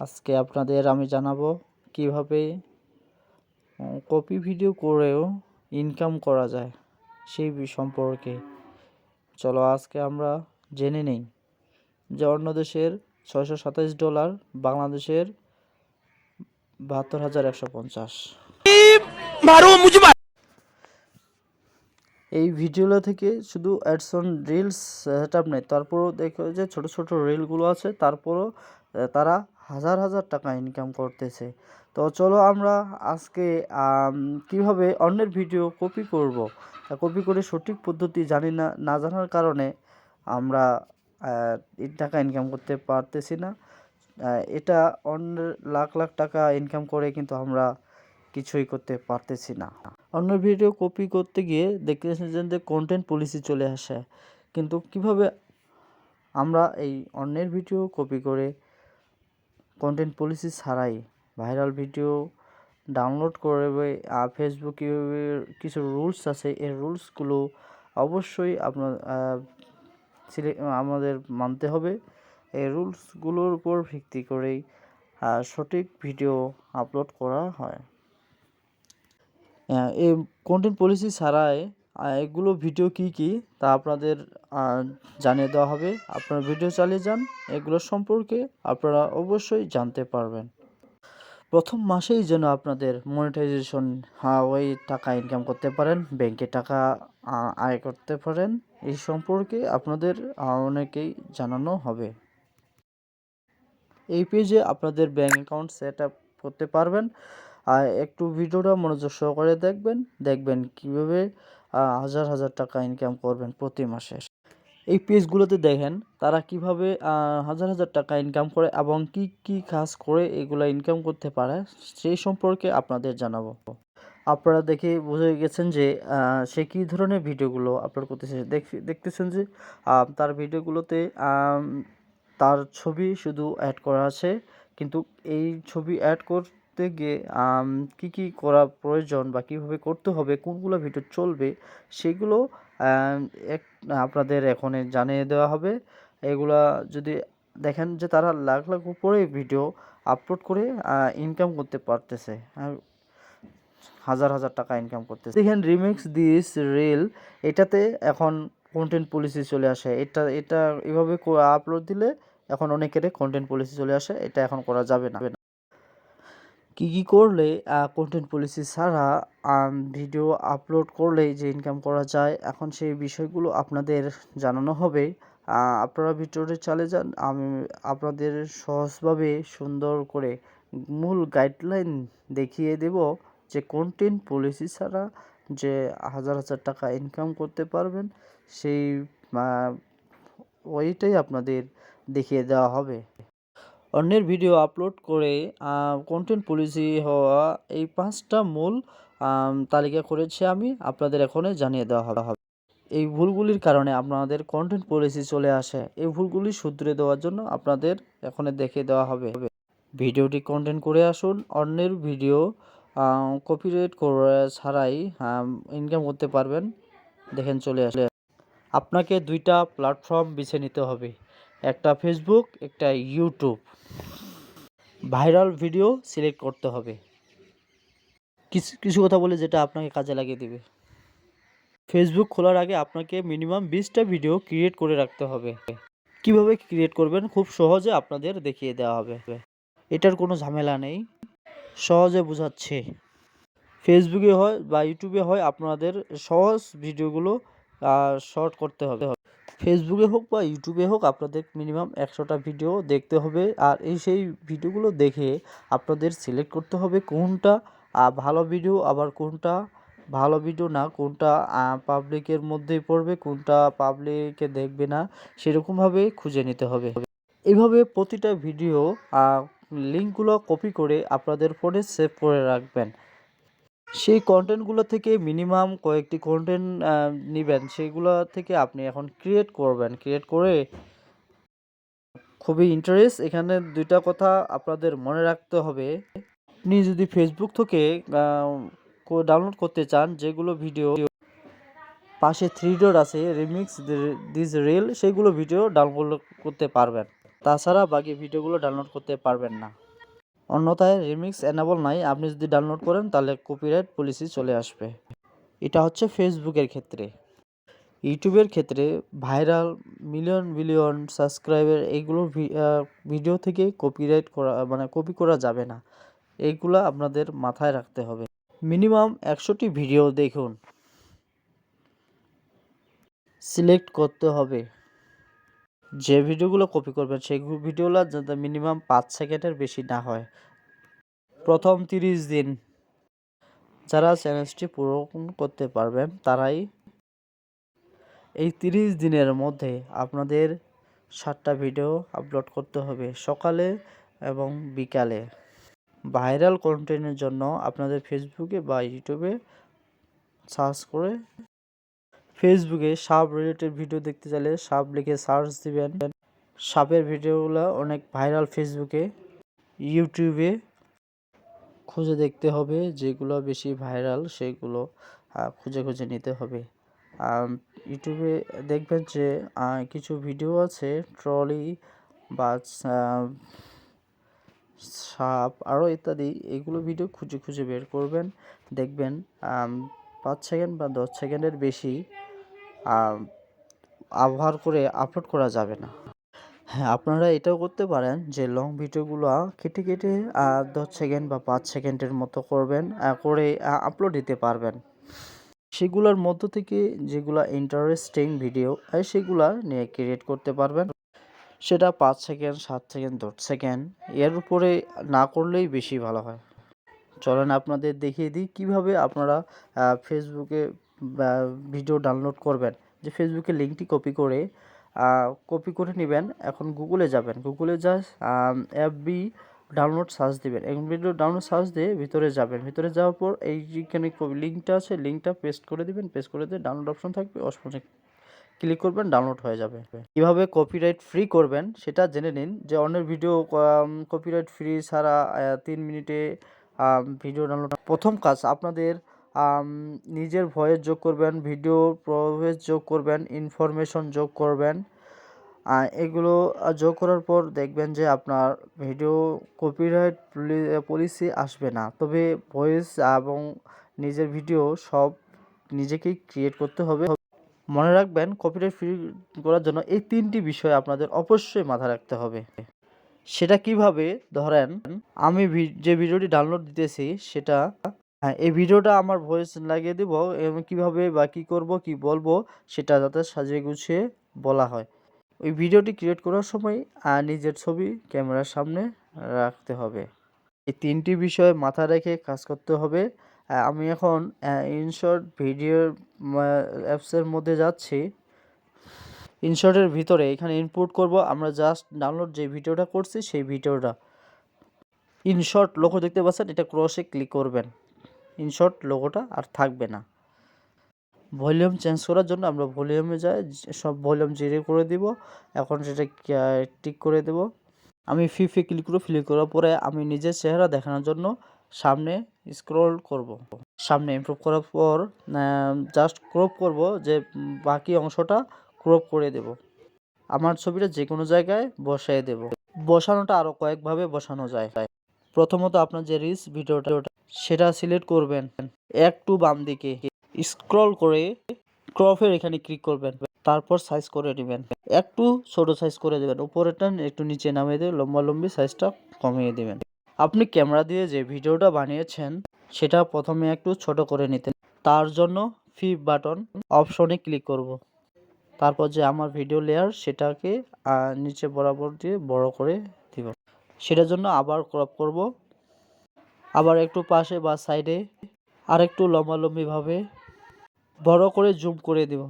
আজকে আপনাদের আমি জানাব কীভাবে কপি ভিডিও করেও ইনকাম করা যায় সেই সম্পর্কে। চলো আজকে আমরা জেনে নেই যে অন্য দেশের ছয়শো সাতাশ ডলার, বাংলাদেশের বাহাত্তর হাজার একশো পঞ্চাশ। এই ভিডিওগুলো থেকে শুধু অ্যাডসন রিলস সেট আপ নেই, তারপরও দেখো যে ছোট ছোট রিলগুলো আছে, তারপরও তারা হাজার হাজার টাকা ইনকাম করতেছে। তো চলো আমরা আজকে কীভাবে অন্যের ভিডিও কপি করব? কপি করে সঠিক পদ্ধতি জানি না না জানার কারণে আমরা টাকা ইনকাম করতে পারতেছি না। এটা অন্যের লাখ লাখ টাকা ইনকাম করে কিন্তু আমরা কিছুই করতে পারতেছি না। অন্য ভিডিও কপি করতে গিয়ে দেখতেছেন যে কন্টেন্ট পলিসি চলে আসে। কিন্তু কীভাবে আমরা এই অন্যের ভিডিও কপি করে কন্টেন্ট পলিসি ছাড়াই ভাইরাল ভিডিও ডাউনলোড করবে ফেসবুকে কিছু রুলস আছে, এই রুলসগুলো অবশ্যই আপনার আমাদের মানতে হবে। এই রুলসগুলোর উপর ভিত্তি করেই সঠিক ভিডিও আপলোড করা হয়। এই কন্টেন্ট পলিসি ছাড়াই এগুলো ভিডিও কি কি তা আপনাদের জানিয়ে দেওয়া হবে। আপনারা ভিডিও চালিয়ে যান, এগুলো সম্পর্কে আপনারা অবশ্যই জানতে পারবেন। প্রথম মাসেই যেন আপনাদের মনিটাইজেশন ওই টাকা ইনকাম করতে পারেন ব্যাংকে টাকা আয় করতে পারেন, এই সম্পর্কে আপনাদের অনেকেই জানানো হবে। এই পেজে আপনাদের ব্যাংক অ্যাকাউন্ট সেট আপ করতে পারবেন। আর একটু ভিডিওটা মনোযোগ সহকারে দেখবেন দেখবেন কীভাবে হাজার হাজার টাকা ইনকাম করবেন প্রতি মাসে। এই পেজগুলোতে দেখেন তারা কীভাবে হাজার হাজার টাকা ইনকাম করে এবং কি কি কাজ করে এগুলো ইনকাম করতে পারে সেই সম্পর্কে আপনাদের জানাব। আপনারা দেখে বুঝে গেছেন যে সে কী ধরনের ভিডিওগুলো আপলোড করতেছে। দেখ- দেখতেছেন যে তার ভিডিওগুলোতে তার ছবি শুধু অ্যাড করা আছে, কিন্তু এই ছবি অ্যাড করতে গিয়ে কি কি করা প্রয়োজন বা কীভাবে করতে হবে, কোনগুলো ভিডিও চলবে, সেগুলো এক, আপনাদের এখন জানিয়ে দেওয়া হবে। এগুলা যদি দেখেন যে তারা লাখ লাখ উপরে ভিডিও আপলোড করে ইনকাম করতে পারতেছে। আর হাজার হাজার টাকা ইনকাম করতেছে। দেখেন রিমিক্স দিস রিল এটাতে এখন কন্টেন্ট পলিসি চলে আসে। এটা এটা এভাবে আপলোড দিলে এখন অনেকের কন্টেন্ট পলিসি চলে আসে। এটা এখন করা যাবে না। কি কি করলে কন্টেন্ট পলিসি ছাড়া ভিডিও আপলোড করলেই যে ইনকাম করা যায়, এখন সেই বিষয়গুলো আপনাদের জানানো হবে। আপনারা ভিডিওটি চালে যান, আমি আপনাদের সহজভাবে সুন্দর করে মূল গাইডলাইন দেখিয়ে দেব যে কন্টেন্ট পলিসি ছাড়া যে হাজার হাজার টাকা ইনকাম করতে পারবেন, সেই ওইটাই আপনাদের দেখিয়ে দেওয়া হবে। অন্যের ভিডিও আপলোড করে কন্টেন্ট পলিসি হওয়া এই পাঁচটা মূল তালিকা করেছি আমি, আপনাদের এখনই জানিয়ে দেওয়া হবে। এই ভুলগুলির কারণে আপনাদের কন্টেন্ট পলিসি চলে আসে। এই ভুলগুলি শুধরে দেওয়ার জন্য আপনাদের এখানে দেখে দেওয়া হবে। ভিডিওটি কন্টেন্ট করে আসুন। অন্যের ভিডিও কপিরাইট করে ছাড়াই ইনকাম করতে পারবেন। দেখেন চলে আসলে আপনাকে দুইটা প্ল্যাটফর্ম বেছে নিতে হবে। একটা ফেসবুক একটা ইউটিউব ভাইরাল ভিডিও সিলেক্ট করতে হবে। কিছু কিছু কথা বলে যেটা আপনাকে কাজে লাগিয়ে দেবে। ফেসবুক খোলার আগে আপনাকে মিনিমাম বিশটা ভিডিও ক্রিয়েট করে রাখতে হবে। কীভাবে ক্রিয়েট করবেন? খুব সহজে আপনাদের দেখিয়ে দেওয়া হবে। এটার কোনো ঝামেলা নেই। সহজে বোঝাচ্ছে। ফেসবুকে হয় বা ইউটিউবে হয়, আপনাদের সহজ ভিডিওগুলো শর্ট করতে হবে। ফেসবুকে হোক বা ইউটিউবে হোক আপনাদের মিনিমাম একশোটা ভিডিও দেখতে হবে। আর এই সেই ভিডিওগুলো দেখে আপনাদের সিলেক্ট করতে হবে কোনটা ভালো ভিডিও আবার কোনটা, ভালো ভিডিও না, কোনটা পাবলিকের মধ্যেই পড়বে, কোনটা পাবলিকে দেখবে না সেরকমভাবে খুঁজে নিতে হবে। এভাবে প্রতিটা ভিডিও লিঙ্কগুলো কপি করে আপনাদের ফোনে সেভ করে রাখবেন। সেই কন্টেন্টগুলো থেকে মিনিমাম কয়েকটি কন্টেন্ট নেবেন, সেগুলো থেকে আপনি এখন ক্রিয়েট করবেন। ক্রিয়েট করে খুবই ইন্টারেস্ট এখানে দুইটা কথা আপনাদের মনে রাখতে হবে। আপনি যদি ফেসবুক থেকে ডাউনলোড করতে চান, যেগুলো ভিডিও পাশে থ্রি ডট আছে রিমিক্স দিস রিল সেগুলো ভিডিও ডাউনলোড করতে পারবেন। তাছাড়া বাকি ভিডিওগুলো ডাউনলোড করতে পারবেন না। অন্যথায় রিমিক্স এনেবল নাই। আপনি যদি ডাউনলোড করেন, তাহলে কপিরাইট পলিসি চলে আসবে। এটা হচ্ছে ফেসবুকের ক্ষেত্রে। ইউটিউবের ক্ষেত্রে ভাইরাল মিলিয়ন বিলিয়ন সাবস্ক্রাইবার এইগুলো ভিডিও থেকে কপিরাইট করা মানে কপি করা যাবে না। এইগুলা আপনাদের মাথায় রাখতে হবে। মিনিমাম একশোটি ভিডিও দেখুন। সিলেক্ট করতে হবে। যে ভিডিওগুলো কপি করবেন, সেই ভিডিওগুলো যাতে মিনিমাম পাঁচ সেকেন্ডের বেশি না হয়। প্রথম তিরিশ দিন যারা চ্যালেঞ্জটি পূরণ করতে পারবেন, তারাই এই তিরিশ দিনের মধ্যে আপনাদের সাতটা ভিডিও আপলোড করতে হবে সকালে এবং বিকালে। ভাইরাল কন্টেন্টের জন্য আপনাদের ফেসবুকে বা ইউটিউবে সার্চ করে ফেসবুকে সাপ রিলেটেড ভিডিও দেখতে চাইলে সাপ লিখে সার্চ দিবেন। সাপের ভিডিওগুলো অনেক ভাইরাল ফেসবুকে, ইউটিউবে খুঁজে দেখতে হবে যেগুলো বেশি ভাইরাল, সেগুলো খুঁজে খুঁজে নিতে হবে। ইউটিউবে দেখবেন যে কিছু ভিডিও আছে, ট্রলি বা সাপ আরও ইত্যাদি, এগুলো ভিডিও খুঁজে খুঁজে বের করবেন, দেখবেন পাঁচ সেকেন্ড বা দশ সেকেন্ডের বেশি। আম, ব্যবহার করে আপলোড করা যাবে না। হ্যাঁ আপনারা এটাও করতে পারেন যে লং ভিডিওগুলো কেটে কেটে দশ সেকেন্ড বা পাঁচ সেকেন্ডের মতো করবেন করে আপলোড দিতে পারবেন। সেগুলোর মধ্য থেকে যেগুলো ইন্টারেস্টিং ভিডিও সেগুলো নিয়ে ক্রিয়েট করতে পারবেন। সেটা পাঁচ সেকেন্ড সাত সেকেন্ড দশ সেকেন্ড এর উপরে না করলেই বেশি ভালো হয়। চলেন আপনাদের দেখিয়ে দিই কীভাবে আপনারা ফেসবুকে ভিডিও ডাউনলোড করবেন, যে ফেসবুকে লিঙ্কটি কপি করে কপি করে নেবেন, এখন গুগলে যাবেন। গুগলে যা বি ডাউনলোড সার্চ দেবেন। এখন ভিডিও ডাউনলোড সার্চ দিয়ে ভিতরে যাবেন। ভিতরে যাওয়ার পর এই যেখানে লিঙ্কটা আছে, লিঙ্কটা পেস্ট করে দিবেন। পেস্ট করে দিয়ে ডাউনলোড অপশন থাকবে অপশনে ক্লিক করবেন ডাউনলোড হয়ে যাবে। কীভাবে কপিরাইট ফ্রি করবেন, সেটা জেনে নিন। যে অন্যের ভিডিও কপিরাইট ফ্রি ছাড়া তিন মিনিটে ভিডিও ডাউনলোড প্রথম কাজ আপনাদের নিজের ভয়েস যোগ করবেন ভিডিও প্রবেশ যোগ করবেন ইনফরমেশন যোগ করবেন। এগুলো যোগ করার পর দেখবেন যে আপনার ভিডিও কপিরাইট পলিসি আসবে না। তবে ভয়েস এবং নিজের ভিডিও সব নিজেকেই ক্রিয়েট করতে হবে। মনে রাখবেন কপিরাইট ফ্রি করার জন্য এই তিনটি বিষয় আপনাদের অবশ্যই মাথায় রাখতে হবে। সেটা কীভাবে? ধরেন, আমি যে ভিডিওটি ডাউনলোড দিতেছি, সেটা হ্যাঁ এই ভিডিওটা আমার ভয়েস লাগিয়ে দিব এবং কীভাবে বা কি করব কি বলব সেটা যাতে সাজিয়ে গুছিয়ে বলা হয়। ওই ভিডিওটি ক্রিয়েট করার সময় আহ, নিজের ছবি ক্যামেরার সামনে রাখতে হবে। এই তিনটি বিষয় মাথায় রেখে কাজ করতে হবে। আমি এখন ইনশর্ট ভিডিও অ্যাপসের মধ্যে যাচ্ছি। ইনশর্টের ভিতরে এখানে ইনপুট করব আমরা জাস্ট ডাউনলোড যে ভিডিওটা করছি সেই ভিডিওটা। ইনশর্ট লোগো দেখতে পাচ্ছেন এটা ক্রসে ক্লিক করবেন। ইনশর্ট লোগোটা আর থাকবে না। ভলিউম চেঞ্জ করার জন্য আমরা ভলিউমে যাই, সব ভলিউম জিরো করে দিব। এখন সেটা টিক করে দেব। আমি ফিফে ক্লিক করে ক্লিক করার পরে আমি নিজের চেহারা দেখানোর জন্য সামনে স্ক্রল করব। সামনে ইমপ্রুভ করার পর জাস্ট ক্রপ করব যে বাকি অংশটা ক্রপ করে দেব। আমার ছবিটা যে কোনো জায়গায় বসায় দেব। বসানোটা আরও কয়েকভাবে বসানো যায়। প্রথমত আপনার যে রিস ভিডিওটা সেটা সিলেক্ট করবেন। একটু বাম দিকে। স্ক্রল করে ক্রপের এখানে ক্লিক করবেন। তারপর সাইজ করে নেবেন। একটু ছোট সাইজ করে দেবেন। উপরেরটা একটু নিচে নামিয়ে দেবেন লম্বা লম্বি সাইজটা কমিয়ে দেবেন। আপনি ক্যামেরা দিয়ে যে ভিডিওটা বানিয়েছেন, সেটা প্রথমে একটু ছোট করে নিতেন। তার জন্য ফিপ বাটন অপশনে ক্লিক করব। তারপর যে আমার ভিডিও লেয়ার সেটাকে নিচে বরাবর দিয়ে বড় করে দিব। সেটার জন্য আবার ক্রপ করব। আবার একটু পাশে বা সাইডে আর একটু লম্বালম্বিভাবে বড় করে জুম করে দিব।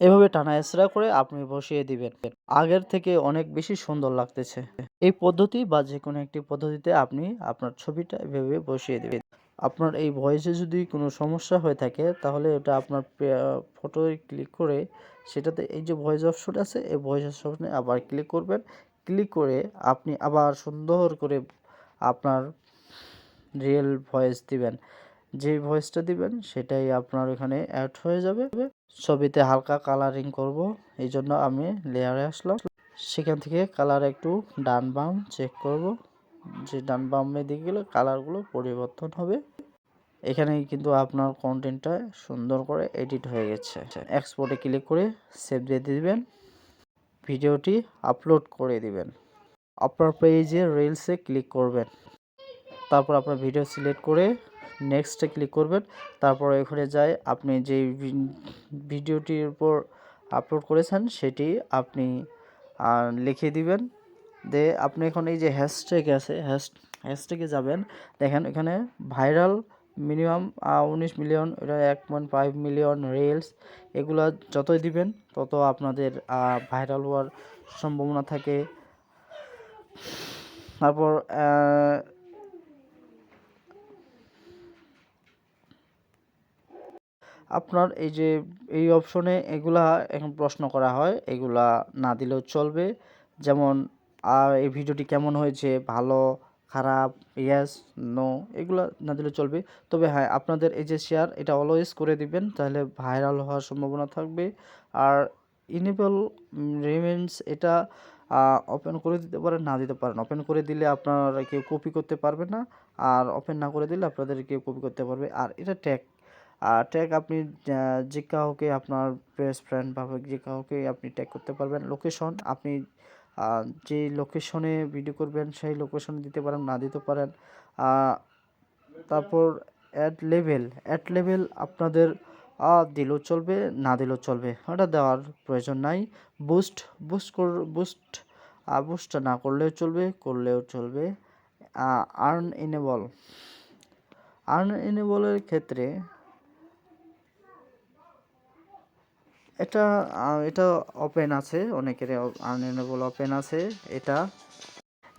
এভাবে টানা এসরা করে আপনি বসিয়ে দিবেন। আগের থেকে অনেক বেশি সুন্দর লাগতেছে। এই পদ্ধতি বা যে কোনো একটি পদ্ধতিতে আপনি আপনার ছবিটা এভাবে বসিয়ে দেবেন। আপনার এই ভয়েসে যদি কোনো সমস্যা হয়ে থাকে, তাহলে এটা আপনার ফটোয় ক্লিক করে সেটাতে এই যে ভয়েস অপশন আছে, এই ভয়েস অপশনে আবার ক্লিক করবেন। ক্লিক করে আপনি আবার সুন্দর করে আপনার রিয়েল ভয়েস দিবেন। যে ভয়েসটা দিবেন, সেটাই আপনার এখানে অ্যাড হয়ে যাবে। ছবিতে হালকা কালারিং করব এই জন্য আমি লেয়ারে আসলাম। সেখান থেকে কালার একটু ডান বাম চেক করব। যে ডান বামে দিকে গেলে কালারগুলো পরিবর্তন হবে। এখানেই কিন্তু আপনার কন্টেন্টটা সুন্দর করে এডিট হয়ে গেছে। এক্সপোর্টে ক্লিক করে সেভ দিয়ে দিবেন। ভিডিওটি আপলোড করে দিবেন। আপনার পেজে রিলসে ক্লিক করবেন। তারপর আপনার ভিডিও সিলেক্ট করে নেক্সটে ক্লিক করবেন। তারপর এখানে যায়, আপনি যে ভিডিওটির উপর আপলোড করেছেন, সেটি আপনি লিখে দিবেন। দে, আপনি এখন এই যে হ্যাশট্যাগ আছে হ্যাশ হ্যাশট্যাগে যাবেন। দেখেন এখানে ভাইরাল মিনিমাম উনিশ মিলিয়ন এটা এক পয়েন্ট ফাইভ মিলিয়ন রিলস এগুলো যতই দিবেন, তত আপনাদের ভাইরাল হওয়ার সম্ভাবনা থাকে। তারপর আপনার এই যে, এই অপশনে এগুলা এখন প্রশ্ন করা হয়, এগুলা না দিলেও চলবে। যেমন এই ভিডিওটি কেমন হয়েছে? ভালো, খারাপ ইয়েস নো এগুলা না দিলেও চলবে। তবে হ্যাঁ আপনাদের এই যে শেয়ার এটা অলওয়েজ করে দিবেন, তাহলে ভাইরাল হওয়ার সম্ভাবনা থাকবে। আর ইনেবল রিমেন্স এটা ওপেন করে দিতে পারেন, না দিতে পারেন। ওপেন করে দিলে আপনারা কেউ কপি করতে পারবে না, আর ওপেন না করে দিলে আপনাদের কেউ কপি করতে পারবে। আর এটা ট্যাগ ট্যাগ আপনি যে কাউকে আপনার বেস্ট ফ্রেন্ড বা যে কাউকে আপনি ট্যাগ করতে পারবেন লোকেশন আপনি যে লোকেশনে ভিডিও করবেন, সেই লোকেশনে দিতে পারেন, না দিতে পারেন তারপর অ্যাড লেভেল অ্যাড লেভেল আপনাদের দিলেও চলবে, না দিলেও চলবে, ওটা দেওয়ার প্রয়োজন নাই বুস্ট বুস্ট কর বুস্ট বুস্ট না করলেও চলবে করলেও চলবে আর্ন এনেবল আর্ন এনেবলের ক্ষেত্রে এটা এটা ওপেন আছে অনেকের আনএনেবল ওপেন আছে, এটা।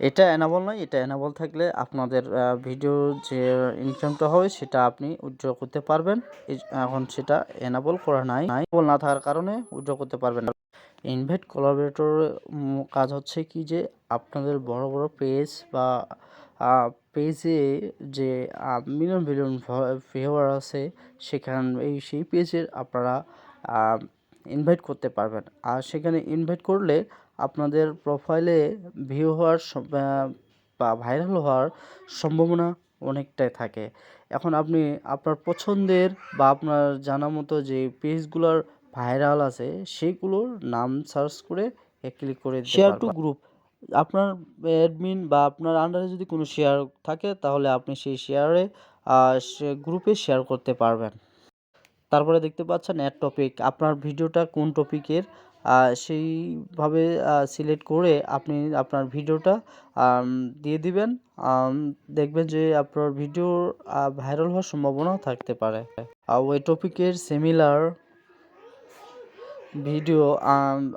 এটা এনাবল নয়, এটা এনাবল থাকলে আপনাদের ভিডিও যে ইনকামটা হবে সেটা আপনি উইথড্র করতে পারবেন। এখন সেটা এনাবল করা নাই। এনাবল না থাকার কারণে উইথড্র করতে পারবেন না। ইনভাইট কোলাবরেটর কাজ হচ্ছে কি যে আপনাদের বড় বড় পেজ বা পেজে যে মিলিয়ন বিলিয়ন ভিউয়ার আছে, সেখান, এই, সেই পেজের আপনারা ইনভাইট করতে পারবেন। আর সেখানে ইনভাইট করলে আপনাদের প্রোফাইলে ভিউ হওয়ার বা ভাইরাল হওয়ার সম্ভাবনা অনেকটাই থাকে। এখন আপনি আপনার পছন্দের বা আপনার জানা মতো যে পেজগুলোর ভাইরাল আছে সেগুলোর নাম সার্চ করে ক্লিক করে শেয়ার টু গ্রুপ আপনার অ্যাডমিন বা আপনার আন্ডারে যদি কোনো শেয়ার থাকে তাহলে আপনি সেই শেয়ারে গ্রুপে শেয়ার করতে পারবেন। তারপরে দেখতে পাচ্ছেন অ্যাড টপিক আপনার ভিডিওটা কোন টপিকের সেইভাবে সিলেক্ট করে আপনি আপনার ভিডিওটা দিয়ে দিবেন। দেখবেন যে আপনার ভিডিও ভাইরাল হওয়ার সম্ভাবনাও থাকতে পারে। ওই টপিকের সিমিলার ভিডিও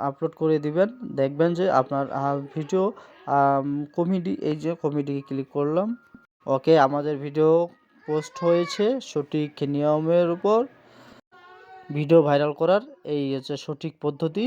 আপলোড করে দিবেন। দেখবেন যে আপনার ভিডিও কমেডি এই যে কমেডি ক্লিক করলাম। ওকে, আমাদের ভিডিও পোস্ট হয়েছে সঠিক নিয়মের উপর। ভিডিও ভাইরাল করার এই হচ্ছে সঠিক পদ্ধতি।